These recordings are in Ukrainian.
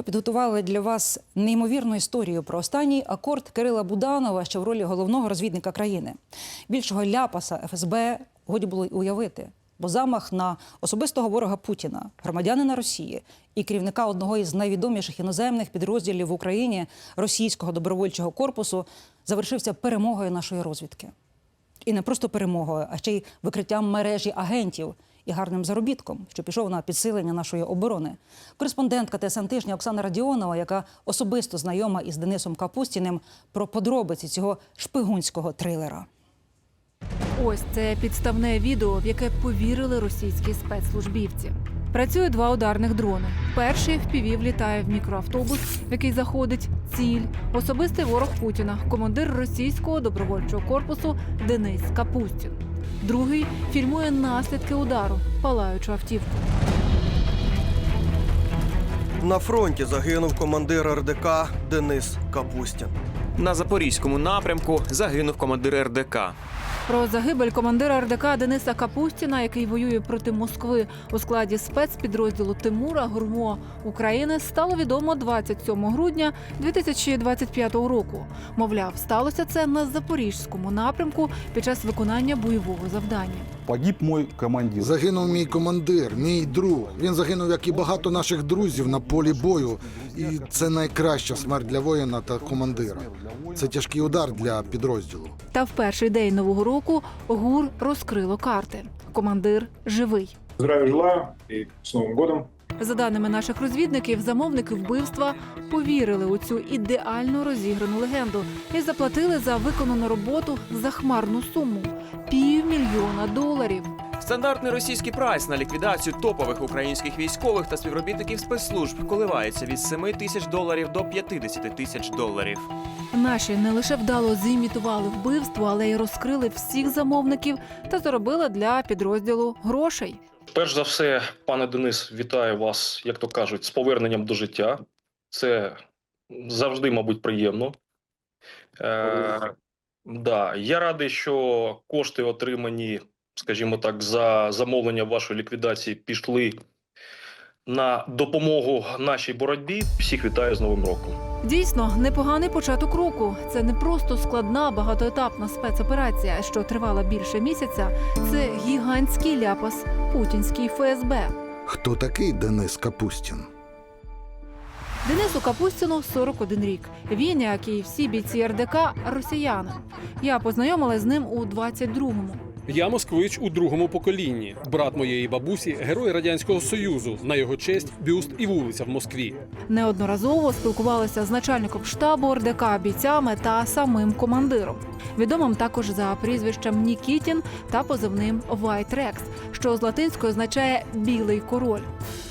Ми підготували для вас неймовірну історію про останній акорд Кирила Буданова, що в ролі головного розвідника країни. Більшого ляпаса ФСБ годі було й уявити, бо замах на особистого ворога Путіна, громадянина Росії і керівника одного із найвідоміших іноземних підрозділів в Україні російського добровольчого корпусу завершився перемогою нашої розвідки. І не просто перемогою, а ще й викриттям мережі агентів і гарним заробітком, що пішов на підсилення нашої оборони. Кореспондентка ТСН тижня Оксана Радіонова, яка особисто знайома із Денисом Капустіним, про подробиці цього шпигунського трилера. Ось це підставне відео, в яке повірили російські спецслужбівці. Працює два ударних дрони. Перший впівів літає в мікроавтобус, в який заходить ціль, особистий ворог Путіна, командир російського добровольчого корпусу Денис Капустін. Другий фільмує наслідки удару, палаючу автівку. На фронті загинув командир РДК Денис Капустін. На запорізькому напрямку загинув командир РДК. Про загибель командира РДК Дениса Капустіна, який воює проти Москви у складі спецпідрозділу Тимура Гурмо України, стало відомо 27 грудня 2025 року. Мовляв, сталося це на запорізькому напрямку під час виконання бойового завдання. Погиб мой командир. Загинув мій командир, мій друг. Він загинув, як і багато наших друзів на полі бою. І це найкраща смерть для воїна та командира. Це тяжкий удар для підрозділу. Та в перший день нового року ГУР розкрило карти. Командир живий. Здравия желаю і з Новим годом. За даними наших розвідників, замовники вбивства повірили у цю ідеально розіграну легенду і заплатили за виконану роботу захмарну суму півмільйона доларів. Стандартний російський прайс на ліквідацію топових українських військових та співробітників спецслужб коливається від 7 тисяч доларів до 50 тисяч доларів. Наші не лише вдало зімітували вбивство, але й розкрили всіх замовників та заробили для підрозділу грошей. Перш за все, пане Денис, вітаю вас, як то кажуть, з поверненням до життя. Це завжди, мабуть, приємно. Е, да, я радий, що кошти, отримані, скажімо так, за замовлення вашої ліквідації, пішли на допомогу нашій боротьбі. Всіх вітаю з Новим роком. Дійсно, непоганий початок року. Це не просто складна багатоетапна спецоперація, що тривала більше місяця. Це гігантський ляпас путінський ФСБ. Хто такий Денис Капустін? Денису Капустіну 41 рік. Він, як і всі бійці РДК, росіянин. Я познайомилась з ним у 22-му. Я москвич у другому поколінні. Брат моєї бабусі герой радянського союзу. На його честь бюст і вулиця в Москві. Неодноразово спілкувалися з начальником штабу РДК бійцями та самим командиром. Відомим також за прізвищем Нікітін та позивним Rex, що з латинської означає білий король.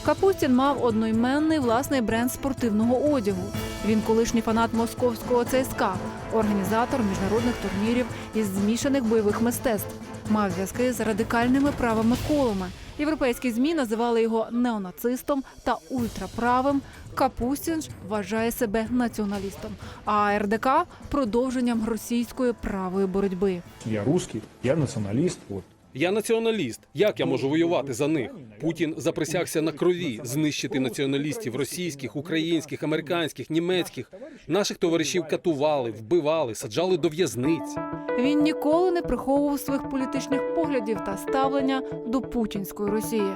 Капустін мав одноіменний власний бренд спортивного одягу. Він колишній фанат московського ЦСКА, організатор міжнародних турнірів із змішаних бойових мистецтв. Мав зв'язки з радикальними правими колами. Європейські змі називали його неонацистом та ультраправим. Капустін ж вважає себе націоналістом, а РДК продовженням російської правої боротьби. Я русський, я націоналіст. Вот. Я націоналіст. Як я можу воювати за них? Путін заприсягся на крові знищити націоналістів російських, українських, американських, німецьких. Наших товаришів катували, вбивали, саджали до в'язниць. Він ніколи не приховував своїх політичних поглядів та ставлення до путінської Росії.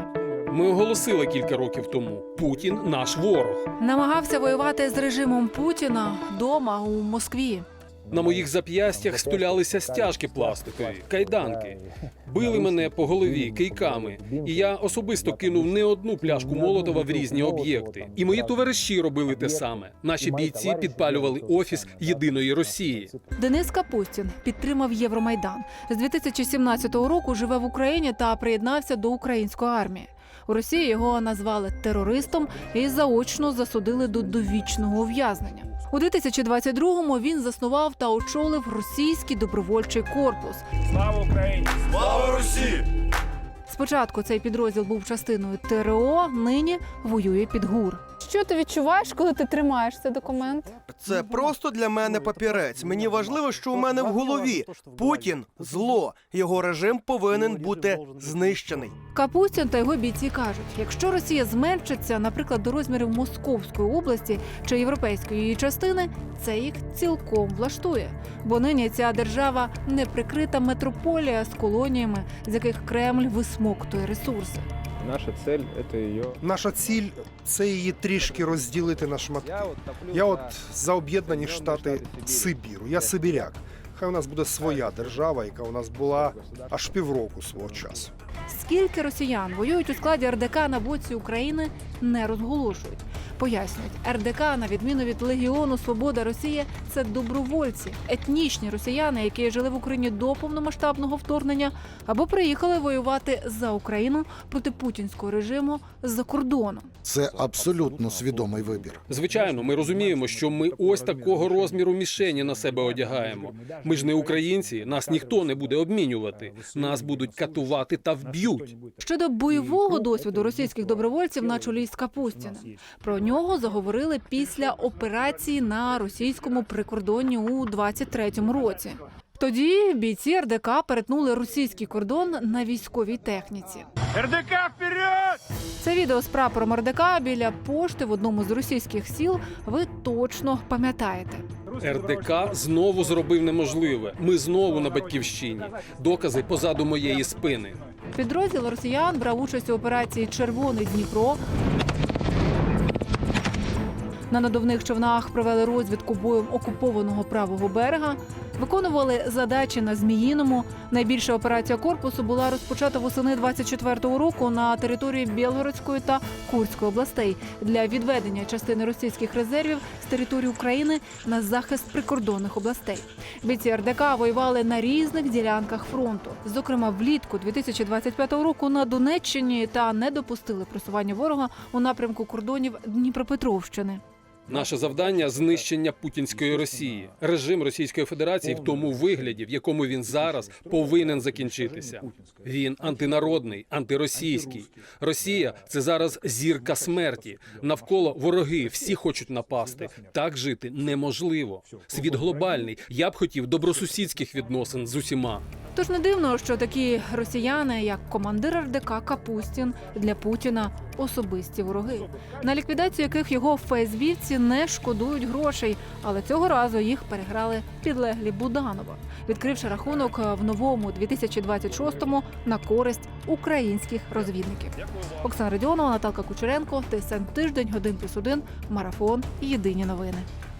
Ми оголосили кілька років тому: Путін наш ворог. Намагався воювати з режимом Путіна вдома у Москві. На моїх зап'ястях стулялися стяжки пластикові, кайданки. Били мене по голові кийками, і я особисто кинув не одну пляшку Молотова в різні об'єкти. І мої товариші робили те саме. Наші бійці підпалювали офіс єдиної Росії. Денис Капустін підтримав Євромайдан. З 2017 року живе в Україні та приєднався до української армії. У Росії його назвали терористом і заочно засудили до довічного ув'язнення. У 2022-му він заснував та очолив російський добровольчий корпус. Слава Україні! Слава Русі! Спочатку цей підрозділ був частиною ТРО, нині воює під ГУР. Що ти відчуваєш, коли ти тримаєш цей документ? Це просто для мене папірець. Мені важливо, що у мене в голові Путін зло. Його режим повинен бути знищений. Капустін та його бійці кажуть, якщо Росія зменшиться, наприклад, до розмірів Московської області чи європейської її частини, це їх цілком влаштує. Бо нині ця держава не прикрита метрополія з колоніями, з яких Кремль висмоктує ресурси. Наша цель это ее. Наша ціль це її трішки розділити на шматки. Я от за об'єднані штати Сибіру. Я сибіряк. Хай у нас буде своя держава, яка у нас була аж півроку свого часу. Скільки росіян воюють у складі РДК на боці України, не розголошують. Пояснюють, РДК, на відміну від Легіону Свобода Росія, це добровольці, етнічні росіяни, які жили в Україні до повномасштабного вторгнення або приїхали воювати за Україну проти путінського режиму з-за кордону. Це абсолютно свідомий вибір. Звичайно, ми розуміємо, що ми ось такого розміру мішені на себе одягаємо. Ми ж не українці, нас ніхто не буде обмінювати. Нас будуть катувати та вб'ють. Щодо бойового досвіду російських добровольців на чолі з Капустіним. Про нього заговорили після операції на російському прикордонні у 23-му році. Тоді бійці РДК перетнули російський кордон на військовій техніці. РДК вперед! Це відео з прапором РДК біля пошти в одному з російських сіл. Ви точно пам'ятаєте. РДК знову зробив неможливе. Ми знову на батьківщині. Докази позаду моєї спини. Підрозділ росіян брав участь у операції Червоний Дніпро. На надувних човнах провели розвідку боєм окупованого правого берега, виконували задачі на Зміїному. Найбільша операція корпусу була розпочата восени 24-го року на території Білгородської та Курської областей для відведення частини російських резервів з території України на захист прикордонних областей. Бійці РДК воювали на різних ділянках фронту. Зокрема, влітку 2025 року на Донеччині та не допустили просування ворога у напрямку кордонів Дніпропетровщини. Наше завдання знищення путінської Росії. Режим Російської Федерації в тому вигляді, в якому він зараз повинен закінчитися. Він антинародний, антиросійський. Росія це зараз зірка смерті. Навколо вороги всі хочуть напасти. Так жити неможливо. Світ глобальний. Я б хотів добросусідських відносин з усіма. Тож не дивно, що такі росіяни, як командир РДК Капустін, для Путіна особисті вороги, на ліквідацію яких його фейсбівці не шкодують грошей, але цього разу їх переграли підлеглі Буданова, відкривши рахунок в новому 2026-му на користь українських розвідників. Оксана Радіонова, Наталка Кучеренко, ТСН Тиждень, Годин плюс один, Марафон. Єдині новини.